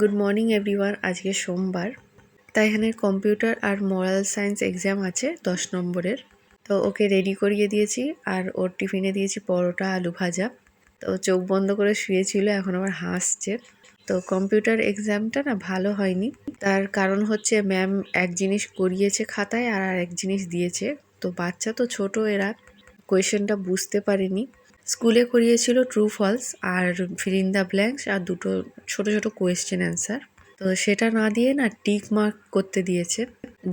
Good morning everyone আজকে সোমবার। তাই এখানে কম্পিউটার আর মোরাল সায়েন্স এক্সাম আছে দশ নম্বরের। তো ওকে রেডি করিয়ে দিয়েছি আর ওর টিফিনে দিয়েছি পরোটা, আলু ভাজা। তো চোখ বন্ধ করে শুয়েছিল, এখন আবার হাসছে। তো কম্পিউটার এক্সামটা না ভালো হয়নি। তার কারণ হচ্ছে ম্যাম এক জিনিস করিয়েছে খাতায় আর আর এক জিনিস দিয়েছে। তো বাচ্চা তো ছোট, এরা কোয়েশনটা বুঝতে পারেনি। স্কুলে করিয়েছিল ট্রু ফলস আর ফিল দ্য ব্ল্যাঙ্কস আর দুটো ছোট ছোট কোয়েশ্চেন অ্যান্সার তো সেটা না দিয়ে না টিক মার্ক করতে দিয়েছে।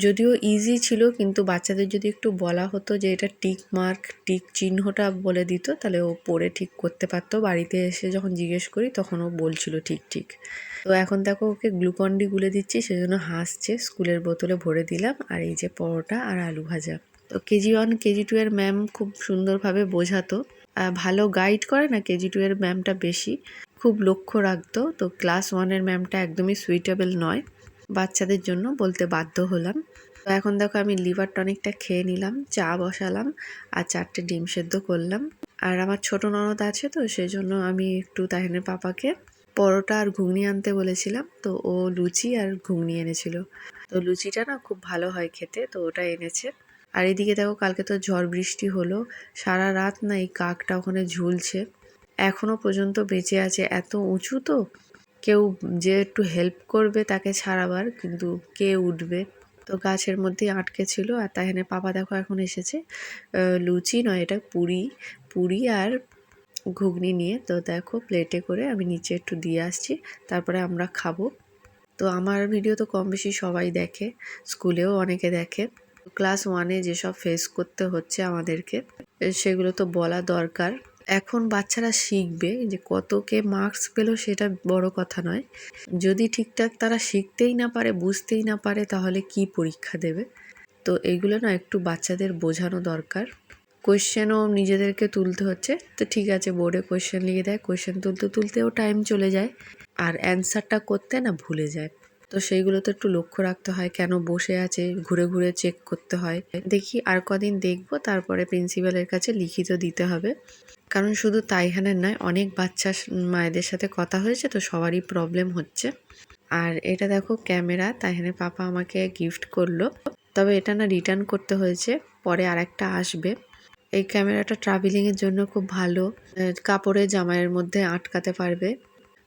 যদিও ইজি ছিল, কিন্তু বাচ্চাদের যদি একটু বলা হতো যে এটা টিক মার্ক টিক চিহ্নটা বলে দিত, তাহলে ও পড়ে ঠিক করতে পারতো। বাড়িতে এসে যখন জিজ্ঞেস করি, তখন ও বলছিল ঠিক ঠিক। তো এখন দেখো, ওকে গ্লুকন্ডি গুলে দিচ্ছি, সেজন্য হাসছে, স্কুলের বোতলে ভরে দিলাম, আর এই যে পরোটা আর আলু ভাজা। তো কেজি ওয়ান কেজি টু এর ম্যাম খুব সুন্দরভাবে বোঝাতো। ভালো গাইড করে না কেজি টু এর ম্যামটা বেশি। খুব লক্ষ্য রাখতো। তো ক্লাস ওয়ানের ম্যামটা একদমই সুইটেবল নয় বাচ্চাদের জন্য বলতে বাধ্য হলাম। তো এখন দেখো আমি লিভার টনিকটা খেয়ে নিলাম, চা বসালাম আর চারটে ডিম সেদ্ধ করলাম। আর আমার ছোট ননদ আছে তো সেই জন্য আমি একটু তাহিনের পাপাকে পরোটা আর ঘুগনি আনতে বলেছিলাম। তো ও লুচি আর ঘুগনি এনেছিল। তো লুচিটা না খুব ভালো হয় খেতে, তো ওটা এনেছে। আর এদিকে দেখো, কালকে তো ঝড় বৃষ্টি হলো। সারা রাত না এই কাকটা ওখানে ঝুলছে। এখনও পর্যন্ত বেঁচে আছে। এত উঁচু তো। কেউ যে একটু হেল্প করবে তাকে ছাড়াবার, কিন্তু কে উঠবে? তো গাছের মধ্যেই আটকে ছিল। আর তাহলে পাপা দেখো এখন এসেছে। লুচি নয়, এটা পুরি। পুরি আর ঘুগনি নিয়ে। তো দেখো প্লেটে করে আমি নিচে একটু দিয়ে আসছি। তারপরে আমরা খাব। তো আমার ভিডিও তো কম বেশি সবাই দেখে। স্কুলেও অনেকে দেখে। ক্লাস ওয়ানে যেসব ফেস করতে হচ্ছে আমাদেরকে সেগুলো তো বলা দরকার। এখন বাচ্চারা শিখবে যে কত কে মার্কস পেল সেটা বড় কথা নয়। যদি ঠিকঠাক তারা শিখতেই না পারে, বুঝতেই না পারে, তাহলে কি পরীক্ষা দেবে? তো এগুলো না একটু বাচ্চাদের বোঝানো দরকার। কোয়েশ্চেনও নিজেদেরকে তুলতে হচ্ছে। তো ঠিক আছে বোর্ডে কোয়েশ্চেন লিখে দেয়। কোয়েশ্চেন তুলতে তুলতেও টাইম চলে যায়। আর অ্যান্সারটা করতে না ভুলে যায়। তো সেইগুলোতে একটু লক্ষ্য রাখতে হয়, কেন বসে আছে, ঘুরে ঘুরে চেক করতে হয়। দেখি আর কদিন দেখব, তারপরে প্রিন্সিপালের কাছে লিখিত দিতে হবে। কারণ শুধু তাইহানের নয়, অনেক বাচ্চা মায়েদের সাথে কথা হয়েছে, তো সবারই প্রবলেম হচ্ছে। আর এটা দেখো ক্যামেরা, তাইহানের পাপা আমাকে গিফট করল। তবে এটা না রিটার্ন করতে হয়েছে, পরে আরেকটা আসবে। এই ক্যামেরাটা ট্রাভেলিংয়ের জন্য খুব ভালো কাপড়ে জামাইয়ের মধ্যে আটকাতে পারবে।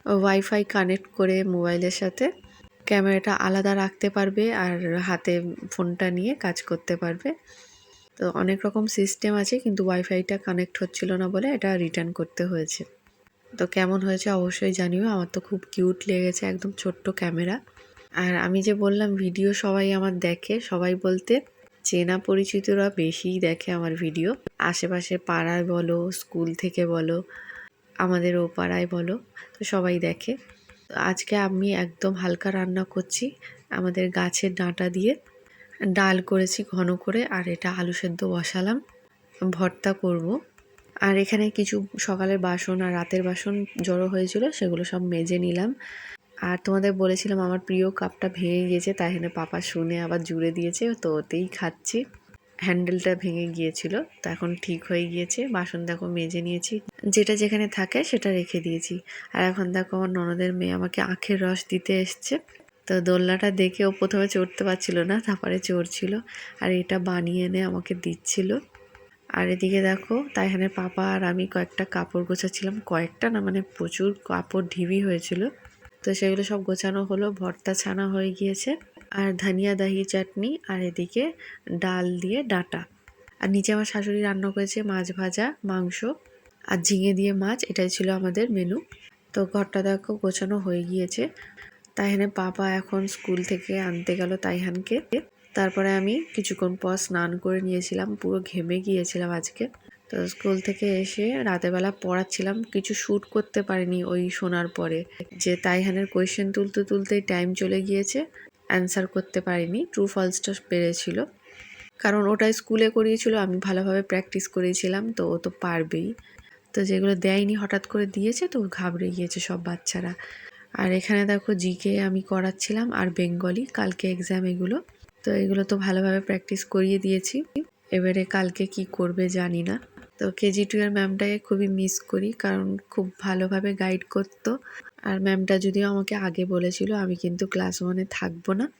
ওয়াইফাই কানেক্ট করে মোবাইলের সাথে। ক্যামেরাটা আলাদা রাখতে পারবে আর হাতে ফোনটা নিয়ে কাজ করতে পারবে। তো অনেক রকম সিস্টেম আছে, কিন্তু ওয়াইফাইটা কানেক্ট হচ্ছিল না বলে এটা রিটার্ন করতে হয়েছে। তো কেমন হয়েছে অবশ্যই জানিও, আমার তো খুব কিউট লেগেছে, একদম ছোট্ট ক্যামেরা। আর আমি যে বললাম ভিডিও সবাই আমার দেখে, সবাই বলতে চেনা পরিচিতরা বেশিই দেখে আমার ভিডিও আশেপাশে পাড়ায় বলো স্কুল থেকে বলো, আমাদের ও পাড়ায় বলো, তো সবাই দেখে। আজকে আমি একদম হালকা রান্না করছি আমাদের গাছের ডাঁটা দিয়ে। ডাল করেছি ঘন করে আর এটা আলু সেদ্ধ বসালাম। ভর্তা করব। আর এখানে কিছু সকালের বাসন আর রাতের বাসন জড়ো হয়েছিল সেগুলো সব মেজে নিলাম। আর তোমাদের বলেছিলাম আমার প্রিয় কাপটা ভেঙে গিয়েছে, তাই এখানে পাপা শুনে আবার জুড়ে দিয়েছে, তো ওতেই খাচ্ছি। হ্যান্ডেলটা ভেঙে গিয়েছিল, তো এখন ঠিক হয়ে গিয়েছে। বাসন দেখো মেজে নিয়েছি। যেটা যেখানে থাকে সেটা রেখে দিয়েছি। আর এখন দেখো আমার ননদের মেয়ে আমাকে আখের রস দিতে এসছে। তো দোলনাটা দেখে ও প্রথমে চড়তে পারছিল না, তারপরে চড়ছিল। আর এটা বানিয়ে এনে আমাকে দিচ্ছিল। আর এদিকে দেখো তাই এখানে পাপা আর আমি কয়েকটা কাপড় গোছাচ্ছিলাম। কয়েকটা না মানে প্রচুর কাপড় ঢিবি হয়েছিল। তো সেগুলো সব গোছানো হলো, ভর্তা ছানা হয়ে গিয়েছে। আর ধনিয়া দাহি চাটনি আর এদিকে ডাল দিয়ে ডাঁটা। আর নিচে আমার শাশুড়ি রান্না করেছে মাছ ভাজা, মাংস আর ঝিঙে দিয়ে মাছ, এটাই ছিল আমাদের মেনু তো ঘরটা দেখো গোছানো হয়ে গিয়েছে। তাইহানে পাপা এখন স্কুল থেকে আনতে গেল তাইহানকে। তারপরে আমি কিছুক্ষণ পর স্নান করে নিয়েছিলাম, পুরো ঘেমে গিয়েছিলাম আজকে। তো স্কুল থেকে এসে রাতেরবেলা পড়াচ্ছিলাম, কিছু শ্যুট করতে পারিনি ওই শোনার পরে। যে তাইহানের কোয়েশ্চেন তুলতে তুলতেই টাইম চলে গিয়েছে। অ্যান্সার করতে পারিনি। ট্রু ফলসটা পেরেছিল। কারণ ওটা স্কুলে করিয়েছিল, আমি ভালোভাবে প্র্যাকটিস করিয়েছিলাম তো ও তো পারবেই। তো যেগুলো দেয়নি, হঠাৎ করে দিয়েছে, তো ঘাবড়ে গিয়েছে সব বাচ্চারা। আর এখানে দেখো জিকে আমি করাচ্ছিলাম, আর বেঙ্গলি কালকে এক্সাম এগুলো। তো এগুলো তো ভালোভাবে প্র্যাকটিস করিয়ে দিয়েছি। এবারে কালকে কি করবে জানি না। তো কেজি টু এর ম্যামটাকে খুবই মিস করি, কারণ খুব ভালোভাবে গাইড করতো। আর ম্যামটা যদিও আমাকে আগে বলেছিল, আমি কিন্তু ক্লাস ওয়ানে থাকব না।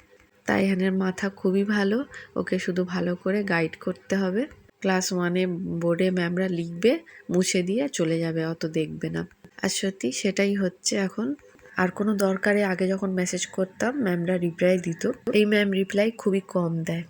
তাই এখানের মাথা খুবই ভালো, ওকে শুধু ভালো করে গাইড করতে হবে। ক্লাস ওয়ানে বোর্ডে ম্যামরা লিখবে, মুছে দিয়ে চলে যাবে, অত দেখবে না। আর সত্যি সেটাই হচ্ছে এখন। আর কোনো দরকারে আগে যখন মেসেজ করতাম, ম্যামরা রিপ্লাই দিত। এই ম্যাম রিপ্লাই খুবই কম দেয়।